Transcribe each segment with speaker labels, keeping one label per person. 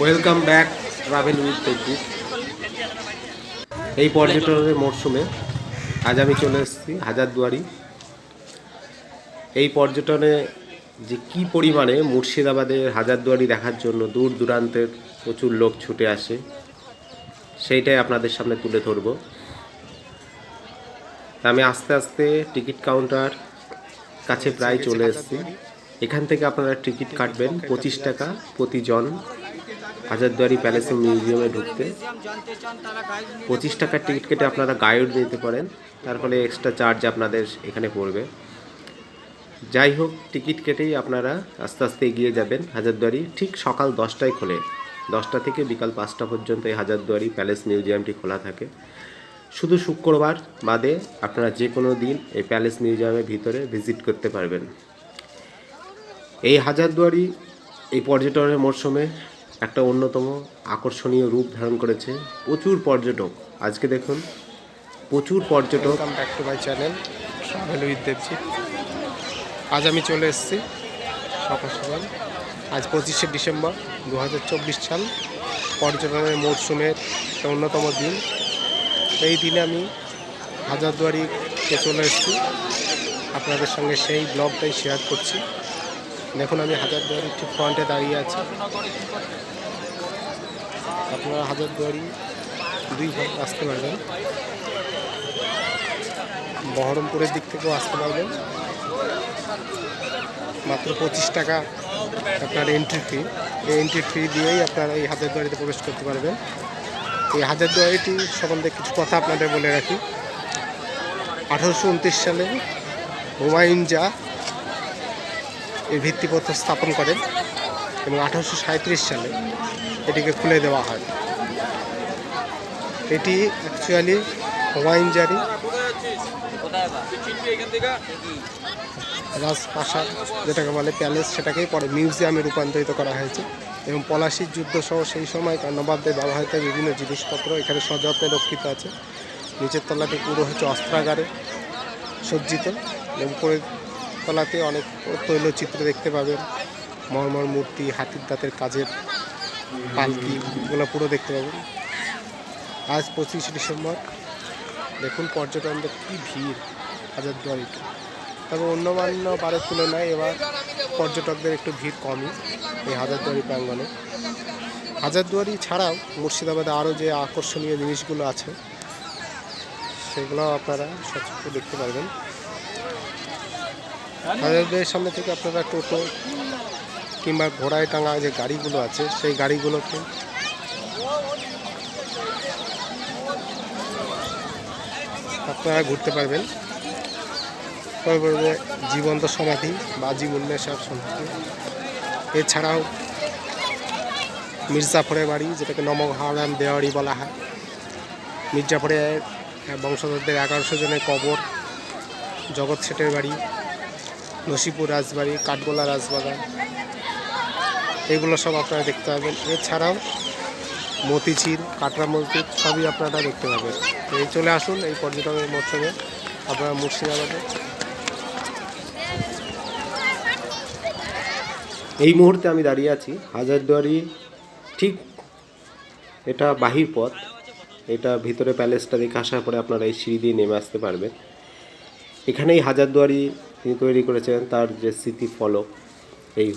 Speaker 1: Welcome back travel with Tezpur এই পর্যটনের মরশুমে আজ আমি চলে এসেছি হাজারদুয়ারি। এই পর্যটনে যে কি পরিমাণে মুর্শিদাবাদের হাজারদুয়ারি দেখার জন্য দূর দূরান্তের প্রচুর লোক ছুটে আসে, সেইটাই আপনাদের সামনে তুলে ধরবো। আমি আস্তে আস্তে টিকিট কাউন্টার কাছে প্রায় চলে এসেছি। এখান থেকে আপনারা টিকিট কাটবেন পঁচিশ টাকা প্রতিজন। হাজারদুয়ারি প্যালেস ও মিউজিয়ামে ঢুকতে পঁচিশ টাকার টিকিট কেটে আপনারা গাইড নিতে পারেন। তার ফলে এক্সট্রা চার্জ আপনাদের এখানে পড়বে। যাই হোক, টিকিট কেটেই আপনারা আস্তে আস্তে এগিয়ে যাবেন হাজারদুয়ারি। ঠিক সকাল দশটায় খোলে। দশটা থেকে বিকাল পাঁচটা পর্যন্ত এই হাজারদুয়ারি প্যালেস মিউজিয়ামটি খোলা থাকে। শুধু শুক্রবার বাদে আপনারা যে কোনো দিন এই প্যালেস মিউজিয়ামের ভিতরে ভিজিট করতে পারবেন। এই হাজারদুয়ারি এই পর্যটনের মরশুমে একটা অন্যতম আকর্ষণীয় রূপ ধারণ করেছে প্রচুর পর্যটক। আজকে দেখুন, প্রচুর পর্যটক।
Speaker 2: আজ আমি চলে এসেছি সকাল সকাল। আজ পঁচিশে ডিসেম্বর দু হাজার চব্বিশ সাল, পর্যটনের মরশুমের অন্যতম দিন। এই দিনে আমি হাজারদুয়ারিতে চলে এসেছি। আপনাদের সঙ্গে সেই ব্লগটাই শেয়ার করছি। দেখুন, আমি হাজারদুয়ারির ঠিক ফ্রন্টে দাঁড়িয়ে আছি। আপনারা হাজারদুয়ারি দুই ভাগ আসতে পারবেন। বহরমপুরের দিক থেকেও আসতে পারবেন। মাত্র পঁচিশ টাকা আপনার এন্ট্রি ফি এই এন্ট্রি ফি দিয়েই আপনারা এই হাজারদুয়ারিতে প্রবেশ করতে পারবেন। এই হাজারদুয়ারিটি সম্বন্ধে কিছু কথা আপনাদের বলে রাখি। আঠারোশো উনত্রিশ সালে হুমায়ুন জা এর ভিত্তিপত্র স্থাপন করেন এবং আঠারোশো সালে এটিকে খুলে দেওয়া হয়। এটি অ্যাকচুয়ালি হুমায়ুন জারি, রাজপ্রাসাদ যেটাকে বলে প্যালেস, সেটাকেই পরে মিউজিয়ামে রূপান্তরিত করা হয়েছে এবং পলাশির যুদ্ধ সহ সেই সময় নবাবদের ব্যবহৃত বিভিন্ন জিনিসপত্র এখানে সযত্নে রক্ষিত আছে। নিচের তলাটি পুরো হচ্ছে অস্ত্রাগারে সজ্জিত এবং উপরের তলাতে অনেক তৈলচিত্র দেখতে পাবেন। মর্মর মূর্তি, হাতির দাঁতের কাজের পালকি, এগুলো পুরো দেখতে পাবেন। আজ পঁচিশে ডিসেম্বর। দেখুন পর্যটকদের কী ভিড় হাজারদুয়ারিতে তবে অন্যান্য বারের তুলনায় এবার পর্যটকদের একটু ভিড় কমই এই হাজারদুয়ারি প্রাঙ্গণে। হাজারদুয়ারি ছাড়াও মুর্শিদাবাদে আরও যে আকর্ষণীয় জিনিসগুলো আছে, সেগুলো আপনারা সচক্ষে দেখতে পারবেন। হাজারদুয়ারির সামনে থেকে আপনারা টোটো কিংবা ঘোড়ায় টাঙা যে গাড়িগুলো আছে, সেই গাড়িগুলোকে আপনারা ঘুরতে পারবেন। জীবন্ত সমাধি বাজি মুন্নেশ্বর সমাধি। এছাড়াও মির্জাফরের বাড়ি, যেটাকে নমক হারাম দেওয়ারি বলা হয়। মির্জাফরের বংশধরদের এগারোশো জনের কবর, জগৎ শেঠের বাড়ি। নসিপুর রাজবাড়ি, কাঠগোলা রাজবাগান এগুলো সব আপনারা দেখতে পাবেন। এছাড়াও মতিঝিল কাটরা মসজিদ, সবই আপনারা দেখতে পাবেন। এই চলে আসুন, এই পর্যটনের মরশুমে। আপনারা মুর্শিদাবাদে।
Speaker 1: এই মুহূর্তে আমি দাঁড়িয়ে আছি হাজারদুয়ারি, ঠিক এটা বাহির পথ। এটা ভিতরে প্যালেসটা দেখে আসার পরে আপনারা এই সিঁড়ি দিয়ে নেমে আসতে পারবেন। এখানেই হাজারদুয়ারি তিনি তৈরি করেছেন তার যে স্মৃতি ফলক এই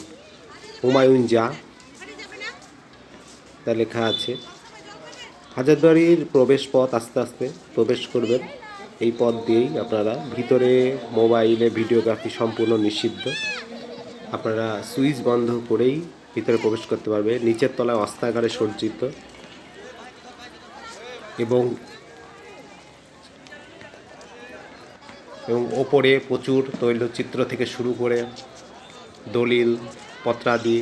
Speaker 1: হুমায়ুন জা তা লেখা আছে, হাজারদুয়ারির প্রবেশ পথ আস্তে আস্তে প্রবেশ করবেন। এই পথ দিয়েই আপনারা ভিতরে মোবাইলে ভিডিওগ্রাফি সম্পূর্ণ নিষিদ্ধ। আপনারা সুইচ বন্ধ করেই ভিতরে প্রবেশ করতে পারবে। নিচের তলায় অস্ত্রাগারে সজ্জিত। এবং এবং ওপরে প্রচুর তৈলচিত্র থেকে শুরু করে দলিল, পত্রাদি,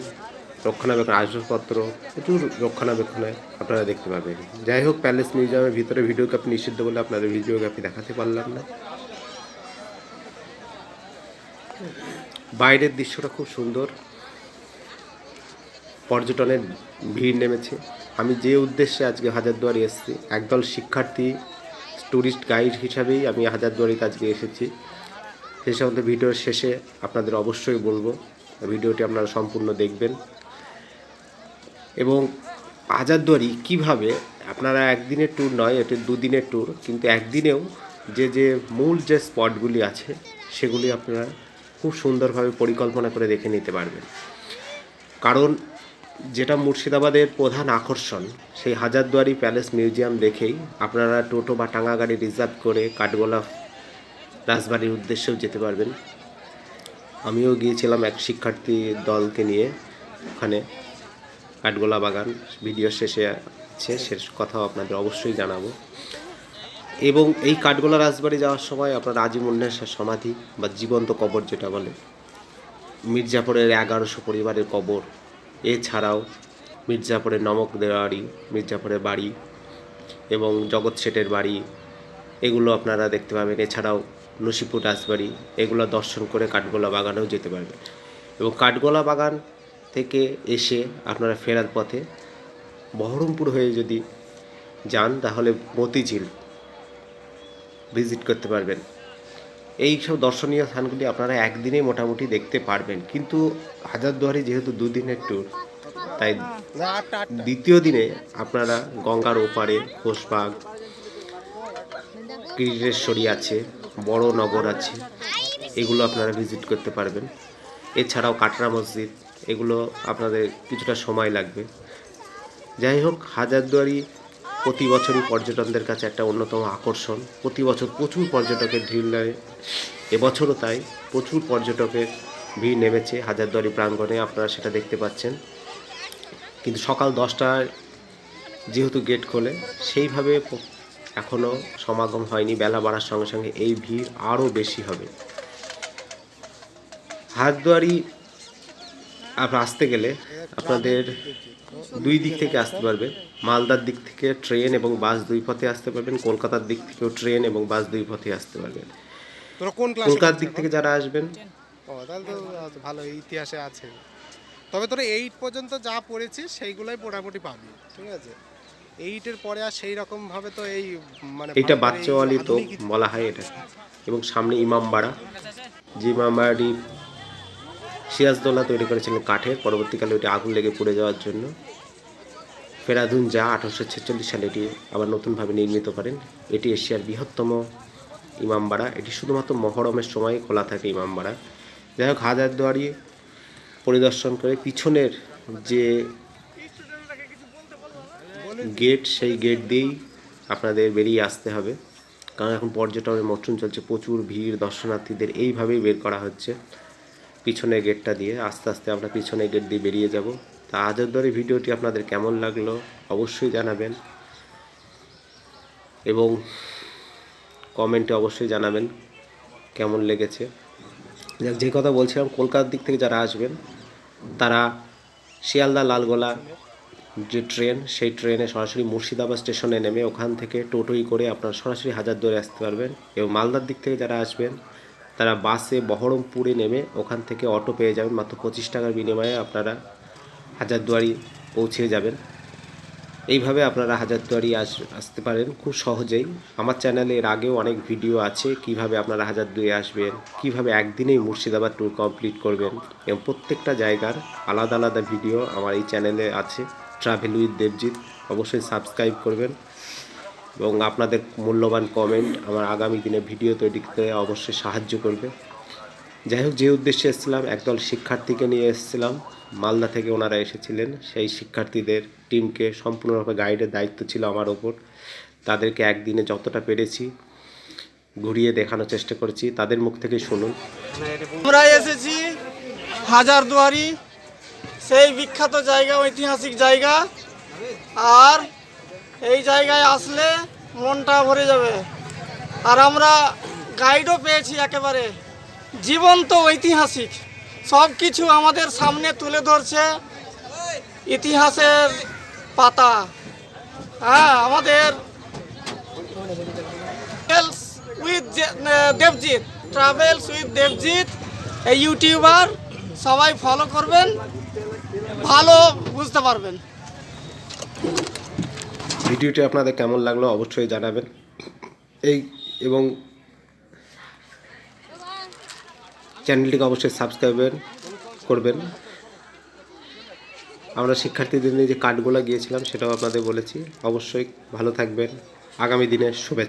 Speaker 1: রক্ষণাবেক্ষণ, আসবাবপত্র, প্রচুর রক্ষণাবেক্ষণে আপনারা দেখতে পাবেন। যাই হোক প্যালেস মিউজিয়ামের ভিতরে ভিডিওগ্রাফি নিষিদ্ধ বলে আপনাদের ভিডিওগ্রাফি দেখাতে পারলাম না। বাইরের দৃশ্যটা খুব সুন্দর। পর্যটনের ভিড় নেমেছে। আমি যে উদ্দেশ্যে আজকে হাজারদুয়ারি এসেছি, একদল শিক্ষার্থী ট্যুরিস্ট গাইড হিসাবেই আমি হাজারদুয়ারিতে আজকে এসেছি। সেই সম্বন্ধে ভিডিওর শেষে আপনাদের অবশ্যই বলব, ভিডিওটি আপনারা সম্পূর্ণ দেখবেন। এবং হাজারদুয়ারি কীভাবে, আপনারা একদিনের ট্যুর নয়, এটি দুদিনের ট্যুর কিন্তু একদিনেও যে যে মূল যে স্পটগুলি আছে, সেগুলি আপনারা খুব সুন্দরভাবে পরিকল্পনা করে দেখে নিতে পারবেন। কারণ যেটা মুর্শিদাবাদের প্রধান আকর্ষণ, সেই হাজারদুয়ারি প্যালেস মিউজিয়াম দেখেই আপনারা টোটো বা টাঙ্গা গাড়ি রিজার্ভ করে কাঠগোলা রাজবাড়ির উদ্দেশ্যেও যেতে পারবেন। আমিও গিয়েছিলাম এক শিক্ষার্থী দলকে নিয়ে ওখানে। কাঠগোলা বাগান, ভিডিও শেষে আছে সে কথাও আপনাদের অবশ্যই জানাব। এবং এই কাঠগোলা রাজবাড়ি যাওয়ার সময় আপনার আজিমুন্নেসার সমাধি বা জীবন্ত কবর যেটা বলে, মির্জাপুরের এগারোশো পরিবারের কবর এছাড়াও মির্জাপুরের নমক দেওয়ারি মির্জাপুরের বাড়ি এবং জগৎ শেঠের বাড়ি, এগুলো আপনারা দেখতে পাবেন। এছাড়াও নসিপুর রাজবাড়ি, এগুলো দর্শন করে কাঠগোলা বাগানেও যেতে পারবেন। এবং কাঠগোলা বাগান থেকে এসে আপনারা ফেরার পথে বহরমপুর হয়ে যদি যান, তাহলে মতিঝিল ভিজিট করতে পারবেন। এই সব দর্শনীয় স্থানগুলি আপনারা একদিনে মোটামুটি দেখতে পারবেন। কিন্তু হাজারদুয়ারি যেহেতু দুদিনের ট্যুর তাই দ্বিতীয় দিনে আপনারা গঙ্গার ওপারে ঘোষবাগ, কিরিটেশ্বরী আছে, বড় নগর আছে, এগুলো আপনারা ভিজিট করতে পারবেন। এছাড়াও কাটরা মসজিদ, এগুলো আপনাদের কিছুটা সময় লাগবে। যাই হোক, হাজারদুয়ারি প্রতি বছরই পর্যটকদের কাছে একটা অন্যতম আকর্ষণ। প্রতি বছর প্রচুর পর্যটকের ভিড় নেয়। এবছরও তাই প্রচুর পর্যটকের ভিড় নেমেছে হাজারদুয়ারি প্রাঙ্গণে, আপনারা সেটা দেখতে পাচ্ছেন। কিন্তু সকাল দশটায় যেহেতু গেট খোলে, সেইভাবে এখনও সমাগম হয়নি। বেলা বাড়ার সঙ্গে সঙ্গে এই ভিড় আরও বেশি হবে। হাতদুয়ারি আপনার আসতে গেলে আপনাদের দুই দিক থেকে আসতে পারবেন। মালদার দিক থেকে ট্রেন এবং বাস দুই পথে আসতে পারবেন। কলকাতার দিক থেকেও ট্রেন এবং বাস দুই পথে আসতে পারবেন। কলকাতার দিক থেকে যারা আসবেন।
Speaker 2: তাহলে তো ভালো ইতিহাসে আছে। তবে তোরা এইট পর্যন্ত যা পড়েছিস সেইগুলোই মোটামুটি পাবি ঠিক আছে? এইটের পরে আর সেই রকম ভাবে তো এই মানে এই
Speaker 1: বাচ্চাওয়ালি তো বলা হয় এটা। এবং সামনে ইমামবাড়া। যে ইমামবাড়ি সিরাজদৌল্লা তৈরি করেছিলেন কাঠের। পরবর্তীকালে ওটি আগুন লেগে পুড়ে যাওয়ার জন্য। ফেরাদুন যা আঠারোশো ছেচল্লিশ সালে এটি আবার নতুনভাবে নির্মিত করেন। এটি এশিয়ার বৃহত্তম ইমামবাড়া। এটি শুধুমাত্র মহরমের সময় খোলা থাকে ইমামবাড়া। যাই হোক হাজারদুয়ারি পরিদর্শন করে পিছনের যে গেট, সেই গেট দিয়েই আপনাদের বেরিয়ে আসতে হবে। কারণ এখন পর্যটনের মরশুম চলছে, প্রচুর ভিড়, দর্শনার্থীদের এইভাবেই বের করা হচ্ছে। পিছনের গেটটা দিয়ে আস্তে আস্তে আমরা পিছনের গেট দিয়ে বেরিয়ে যাব। তা হাজারদুয়ারি ভিডিওটি আপনাদের কেমন লাগল অবশ্যই জানাবেন এবং কমেন্টে অবশ্যই জানাবেন কেমন লেগেছে। যে কথা বলছিলাম, কলকাতার দিক থেকে যারা আসবেন, তারা শিয়ালদা লালগোলা যে ট্রেন, সেই ট্রেনে সরাসরি মুর্শিদাবাদ স্টেশনে নেমে ওখান থেকে টোটোই করে আপনারা সরাসরি হাজারদুয়ারি আসতে পারবেন এবং মালদার দিক থেকে যারা আসবেন তারা বাসে বহরমপুরে নেমে ওখান থেকে অটো পেয়ে যাবেন। মাত্র পঁচিশ টাকার বিনিময়ে আপনারা হাজারদুয়ারি পৌঁছে যাবেন। এইভাবে আপনারা হাজারদুয়ারি আস, আসতে পারেন খুব সহজেই। আমার চ্যানেলে এর আগেও অনেক ভিডিও আছে কীভাবে আপনারা হাজারদুয়ারি আসবেন, কীভাবে একদিনেই মুর্শিদাবাদ ট্যুর কমপ্লিট করবেন এবং প্রত্যেকটা জায়গার আলাদা আলাদা ভিডিও আমার এই চ্যানেলে আছে। ট্রাভেল উইথ দেবজিৎ অবশ্যই সাবস্ক্রাইব করবেন। এবং আপনাদের মূল্যবান কমেন্ট আমার আগামী দিনে ভিডিও তৈরিতে অবশ্যই সাহায্য করবে। যাই হোক, যে উদ্দেশ্যে এসেছিলাম, একদল শিক্ষার্থীকে নিয়ে এসেছিলাম। মালদা থেকে ওনারা এসেছিলেন। সেই শিক্ষার্থীদের টিমকে সম্পূর্ণরূপে গাইডের দায়িত্ব ছিল আমার ওপর। তাদেরকে একদিনে যতটা পেরেছি ঘুরিয়ে দেখানোর চেষ্টা করেছি। তাদের মুখ থেকে শুনুন।
Speaker 3: আমরা এসেছি হাজারদুয়ারি সেই বিখ্যাত জায়গা, ঐতিহাসিক জায়গা। আর এই জায়গায় আসলে মনটা ভরে যাবে। আর আমরা গাইডও পেয়েছি একেবারে। জীবন্ত ঐতিহাসিক। সব কিছু আমাদের সামনে তুলে ধরছে ইতিহাসের পাতা। হ্যাঁ আমাদের with Debjit travels with Debjit এই ইউটিউবার সবাই ফলো করবেন, ভালো বুঝতে পারবেন।
Speaker 1: ভিডিওটি আপনাদের কেমন লাগল অবশ্যই জানাবেন। এই এবং চ্যানেলটিকে অবশ্যই সাবস্ক্রাইব করবেন আমরা শিক্ষার্থীদের নিয়ে যে কার্ডগুলো গিয়েছিলাম সেটাও আপনাদের বলেছি। অবশ্যই ভালো থাকবেন। আগামী দিনের শুভেচ্ছা।